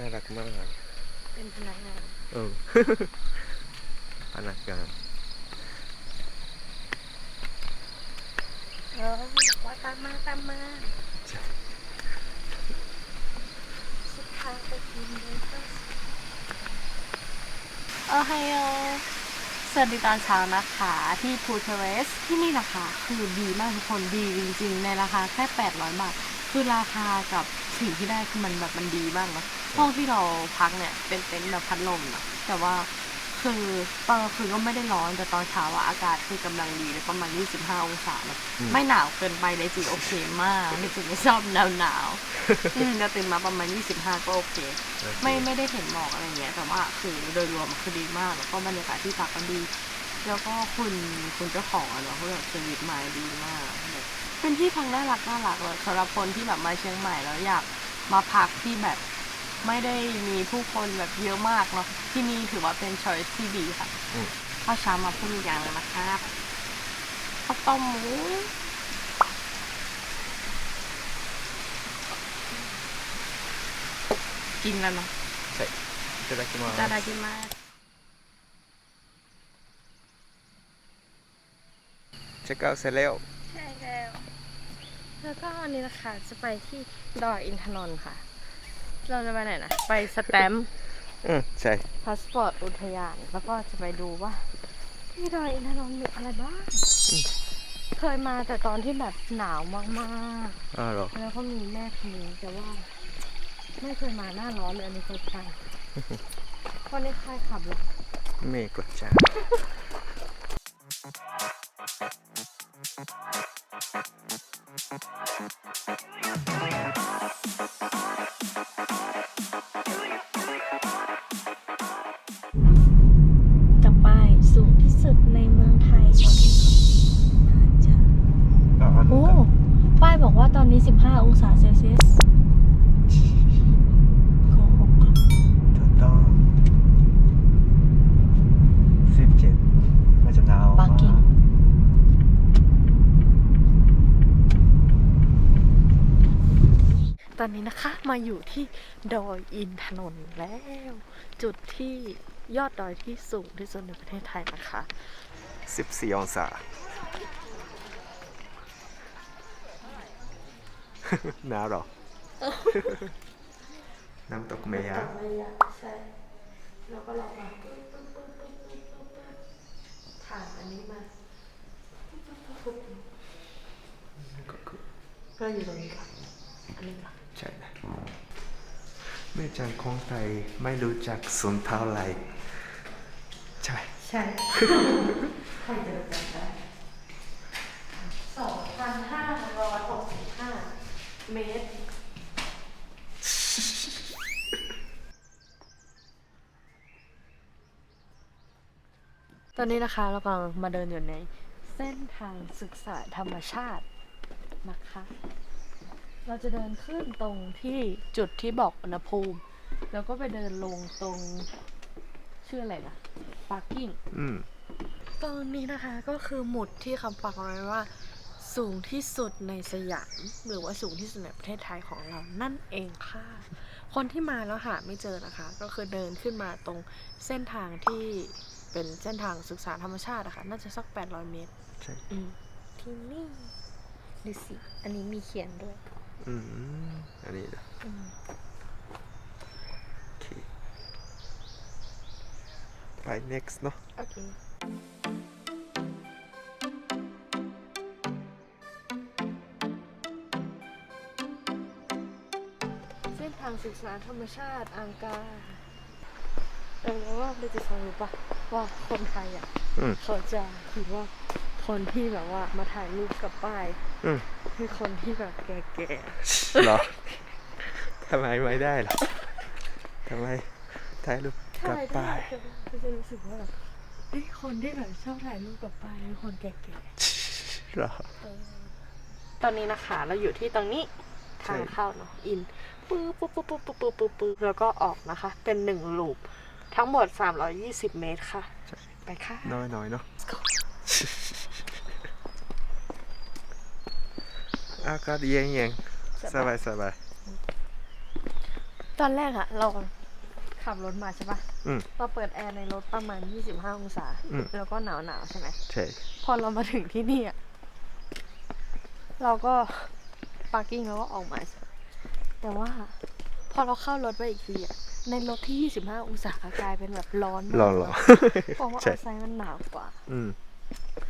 น่ารักมาก เป็นพนักงานเออ พนักงานเออบอกว่าตามมาตามมาสุดท้ายไปกินเลยก็โอไฮโอสวัสดีตอนเช้านะคะที่พูเทเรสที่นี่นะคะคือดีมากทุกคนดีจริงๆ ในราคาแค่ 800 บาท คือราคากับ สิ่งที่ได้คือมันแบบมันดีมากเนอะห้องที่เราพักเนี่ยเป็นเต็นท์แบบพัดลมนะแต่ว่าคือตอนกลางคืนก็ไม่ได้ร้อนแต่ตอนเช้าอะอากาศคือกำลังดีเลยประมาณ 25 องศาเนอะอืมไม่หนาวเกินไปเลยจิโอเคมากเลยจิไม่ชอบหนาวหนาวๆอืมจะตื่นมาประมาณ 25 ก็โอเค ไม่ไม่ได้เห็นหมอกอะไรเงี้ย แต่ว่าคือโดยรวมคือดีมาก แล้วก็บรรยากาศที่พักก็ดี แล้วก็คุณคุณเจ้าของอะเนาะเขาแบบเซอร์วิสมาดีมากแบบ เป็นที่พักน่ารักน่ารักเลยสำหรับคนที่แบบมาเชียงใหม่แล้วอยากมาพักที่แบบไม่ได้มีผู้คนแบบเยอะมากเนาะที่นี่ถือว่าเป็นช้อยที่ดีค่ะ อืม ข้าวเช้ามาพูดอีกอย่างเลยนะครับข้าวต้มหมูกินแล้วเนาะ ใช่いただきま いただすきます เช็คเอาท์เสร็จแล้ว ใช่แล้ว แล้วก็วันนี้นะคะจะไปที่ดอยอินทนนท์ค่ะ เราจะไปไหนนะ ไปสแตมป์อืมใช่ พาสปอร์ตอุทยาน แล้วก็จะไปดูว่า ที่ดอยอินทนนท์มีอะไรบ้าง เคยมาแต่ตอนที่แบบหนาวมากอ้าวเหรอ ๆ แล้วก็มีแม่คนนึงแต่ว่า ไม่เคยมาหน้าร้อนเลยอันนี้เคยไป วันนี้ใครขับล่ะเมย์กดจ้า กับป้ายสูงที่สุดในเมืองไทยน่าจะああโอ้ ป้ายบอกว่าตอนนี้ 15 องศาเซลเซียสโกหก ถูกต้องสิบเจ็ดมันจะหนาว ปักกิ่ง ตอนนี้นะคะมาอยู่ที่ดอยอินทนนท์แล้ว จุดที่ยอดดอยที่สูงที่สุดในประเทศไทยนะคะสิบสี่องศา หนาวเหรอ น้ำตกเมียะใช่แล้วก็ลองมาผ่านอันนี้มาก็คือก็อยู่ตรงนี้ค่ะอันนี้ค่ะ ใช่นะแม่จันของไทยไม่รู้จักสุนเท่าไหร่ใช่ใช่ใครจะรู้จักได้สองพันห้าร้อยหกสิบห้าเมตรตอนนี้นะคะเรากำลังมาเดินอยู่ในเส้นทางศึกษาธรรมชาตินะคะ เราจะเดินขึ้นตรงที่จุดที่บอกอุณหภูมิ แล้วก็ไปเดินลงตรงชื่ออะไรนะปาร์กิ้งอืมตรงนี้นะคะก็คือหมุดที่คำปักเอาไว้ว่า สูงที่สุดในสยามหรือว่าสูงที่สุดในประเทศไทยของเรานั่นเองค่ะ คนที่มาแล้วหาไม่เจอนะคะ ก็คือเดินขึ้นมาตรงเส้นทางที่เป็นเส้นทางศึกษาธรรมชาติอะคะ่ะน่าจะสัก 800 เมตร ใช่ อืมที่นี่ดูสิ อันนี้มีเขียนด้วย อืมอันนี้นะอืมโอเคไป next เนาะโอเคเส้นทางศึกษาธรรมชาติอังกาเออแล้วว่าเราจะฟังรู้ปะว่าคนไทยอะ อืมเขาจะคิดว่าคนที่แบบว่ามาถ่ายรูปกับป้าย อืมคือคนที่แบบแก่เหรอทำไมไม่ได้เหรอทำไมถ่ายรูปๆกับใช่ป้ายก็จะรู้สึกว่าแบบเฮ้ยคนที่แบบชอบถ่ายรูปกับป้ายคือคนแก่ๆเหรอตอนนี้นะคะเราอยู่ที่ตรงนี้ทางเข้าเนาะอินปื๊บปุ๊บปุ๊บปุ๊บปุ๊บปุ๊บปุ๊บปุ๊บแล้วก็ออกนะคะ เป็นหนึ่งลูปทั้งหมด 320 เมตรค่ะไปค่ะ น้อยน้อยๆเนาะ อากาศเย็นเย็นสบายสบายตอนแรกอะเราขับรถมาใช่ปะอืมเราเปิดแอร์ในรถประมาณ 25 องศา อืม แล้วก็หนาวหนาวๆใช่ไหม ใช่พอเรามาถึงที่นี่อะเราก็ปาร์กิ้งแล้วก็ออกมาใช่ปะแต่ว่า พอเราเข้ารถไปอีกทีอะในรถที่ 25 องศากลายเป็นแบบร้อนมากรอรอเพราะว่าใช่ เอาไซด์มันหนาวกว่า อืมตั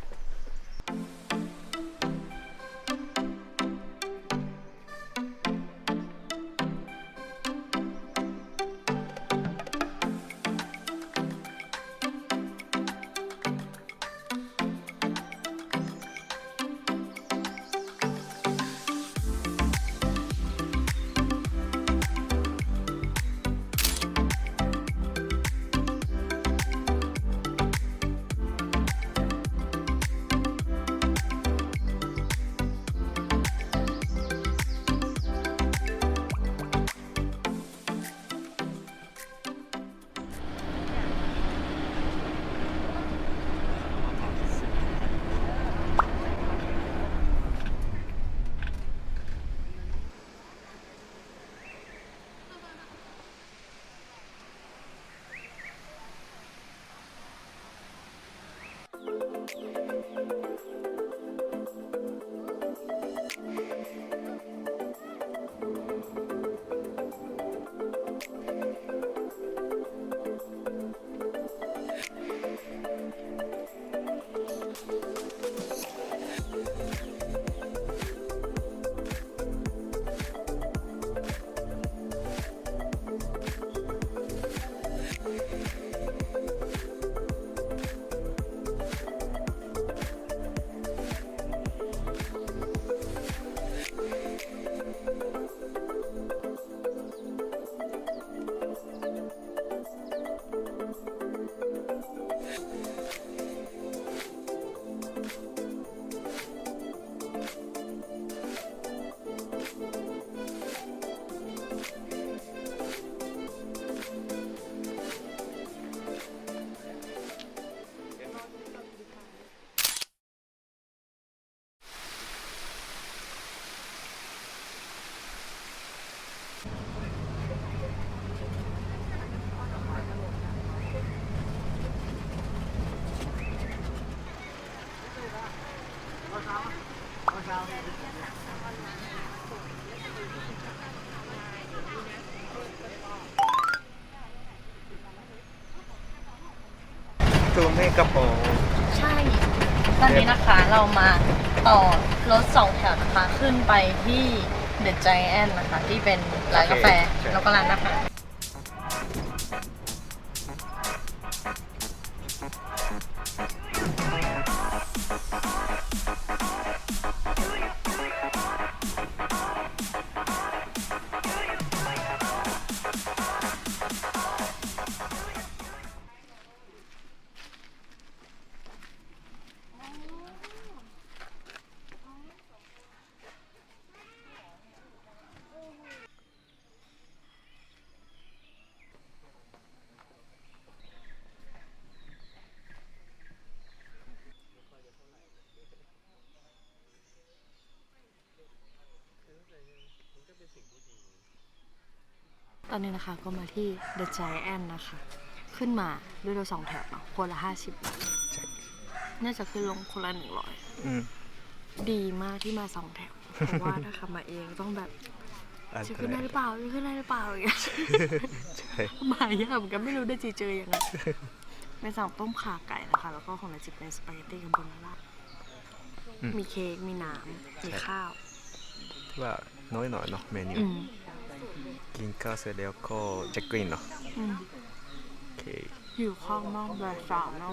ตอนนี้นะคะเรามาต่อรถสองแถวนะคะ ขึ้นไปที่เดอะ i จแอนนะคะ ที่เป็นร้านกาแฟแล้วก็ร้านอาหาร ตอนนี้นะคะก็มาที่ The Giant นะคะ ขึ้นมาด้วยรถสองแถวเนาะคนละห้าสิบบาทใช่น่าจะขึ้นลงคนละหนึ่งร้อยอืมดีมากที่มาสองแถวเพราะว่าถ้าขับมาเองต้องแบบอันจะตขึ้นได้รายหรือเปล่าจะขึ้นได้หรือเปล่าอย่างเงี้ยใช่มายากเหมือนกันไม่รู้ได้จีเจอยังไงเป็นสั่งต้มข่าไก่นะคะ แล้วก็ของนายจิบเป็นสปาเกตตี้กับโบนาร่ามีเค้กมีน้ำมีข้าวที่ว่าน้อยหน่อยเนาะเมนูอืม กินข้าวเสร็จแล้วก็เช็คกรีนเนาะอืมโอเค อยู่ข้างนอกแบบสามเนา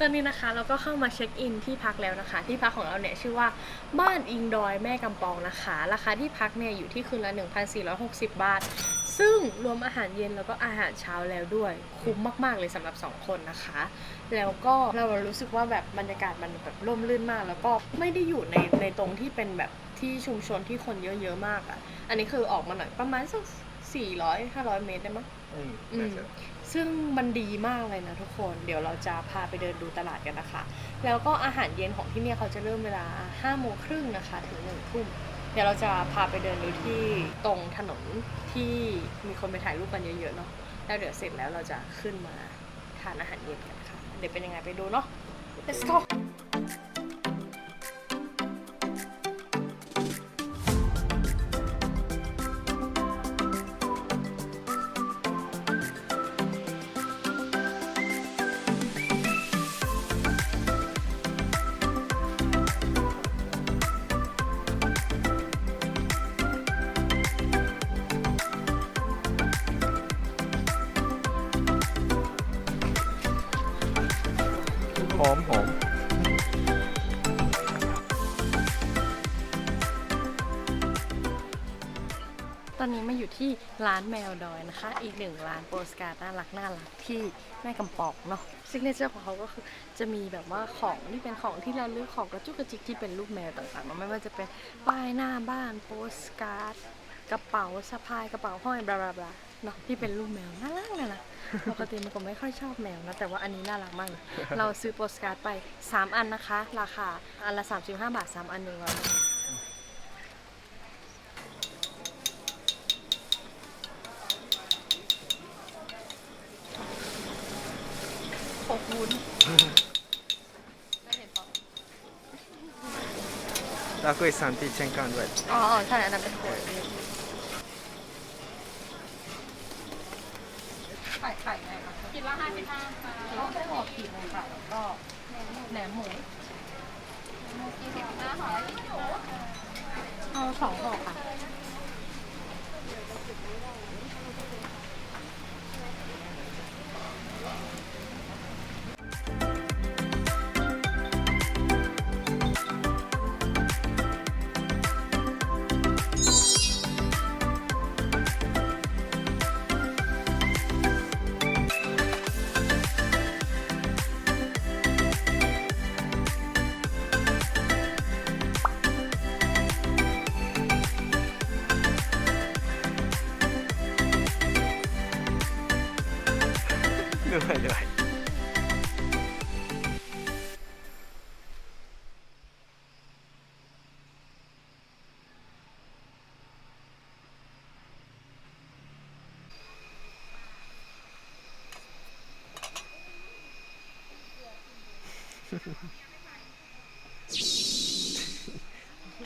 ตอนนี้นะคะเราก็เข้ามาเช็คอินที่พักแล้วนะคะ ที่พักของเราเนี่ยชื่อว่าบ้านอิงดอยแม่กำปองนะคะ ราคาที่พักเนี่ยอยู่ที่คืนละ 1,460 บาท ซึ่งรวมอาหารเย็นแล้วก็อาหารเช้าแล้วด้วย คุ้มมากๆเลยสำหรับ 2 คนนะคะ แล้วก็เรารู้สึกว่าแบบบรรยากาศมันแบบร่มรื่นมาก แล้วก็ไม่ได้อยู่ในในตรงที่เป็นแบบที่ชุมชนที่คนเยอะๆมากอะ่ะ อันนี้คือออกมาหน่อยประมาณสัก400 500 เมตรได้มั้งอืมอืน่ามจะ ซึ่งมันดีมากเลยนะทุกคน เดี๋ยวเราจะพาไปเดินดูตลาดกันนะคะ แล้วก็อาหารเย็นของที่เนี่ยเขาจะเริ่มเวลา5โมงครึ่งนะคะถึง1ทุ่ม เดี๋ยวเราจะพาไปเดินดูที่ตรงถนนที่มีคนไปถ่ายรูปกันเยอะๆเนาะ แล้วเดี๋ยวเสร็จแล้วเราจะขึ้นมาทานอาหารเย็นกันค่ะ เดี๋ยวเป็นยังไงไปดูเนาะ let's go หอมหอมตอนนี้มาอยู่ที่ร้านแมวดอยนะคะ อีกหนึ่งร้านโปสการ์ดน่ารักน่ารักที่แม่กำปองเนาะซิกเนเจอร์ของเขาก็คือจะมีแบบว่าของที่เป็นของที่เราเลือกของกระจุกกระจิกที่เป็นรูปแมวต่างๆเนอะไม่ว่าจะเป็นป้ายหน้าบ้านโปสการ์ดกระเป๋าสะพายกระเป๋าห้อยบลาบลาเนาะที่เป็นรูปแมวน่ารักน่า ปกติมันก็ไม่ค่อยชอบแมวนะ แต่ว่าอันนี้น่ารักมากเลยเราซื้อโปสการ์ดไป 3 อันนะคะ ราคา อันละ 35 บาท 3 อันหนึ่งร้อยบาทขอบคุณแล้วก็อีกสามที่เช่นกันด้วยอ๋ออ๋อใช่อันนั้นเป็นขวด ไข่ไข่ไงคะกินละห้าสิบห้าค่ะแล้วก็ห่อขีดเลยค่ะแล้วก็แหนมหมูกี่สิบห้าห่อเอาสองห่อค่ะ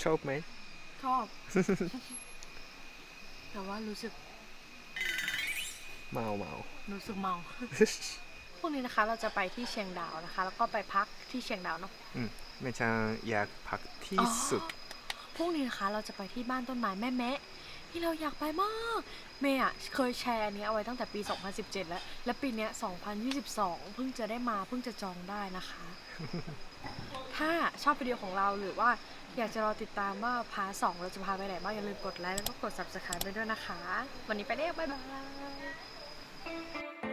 ชอบไหม ชอบ แต่ว่ารู้สึกเมาเมารู้สึกเมาพรุ่งนี้นะคะ เราจะไปที่เชียงดาวนะคะ แล้วก็ไปพักที่เชียงดาวเนาะอืมแม่จางอยากพักที่สุดพรุ่งนี้นะคะ เราจะไปที่บ้านต้นไม้แม่แมะ ที่เราอยากไปมาก เมย์อะเคยแชร์อันนี้เอาไว้ตั้งแต่ปี 2017 แล้ว และปีเนี้ย2022 เพิ่งจะได้มาเพิ่งจะจองได้นะคะ ถ้าชอบวิดีโอของเราหรือว่าอยากจะรอติดตามว่าพาร์ทสองเราจะพาไปไหนบ้างอย่าลืมกดไลค์แล้วก็กด subscribe ไปด้วยนะคะ วันนี้ไปแล้วบ๊ายบาย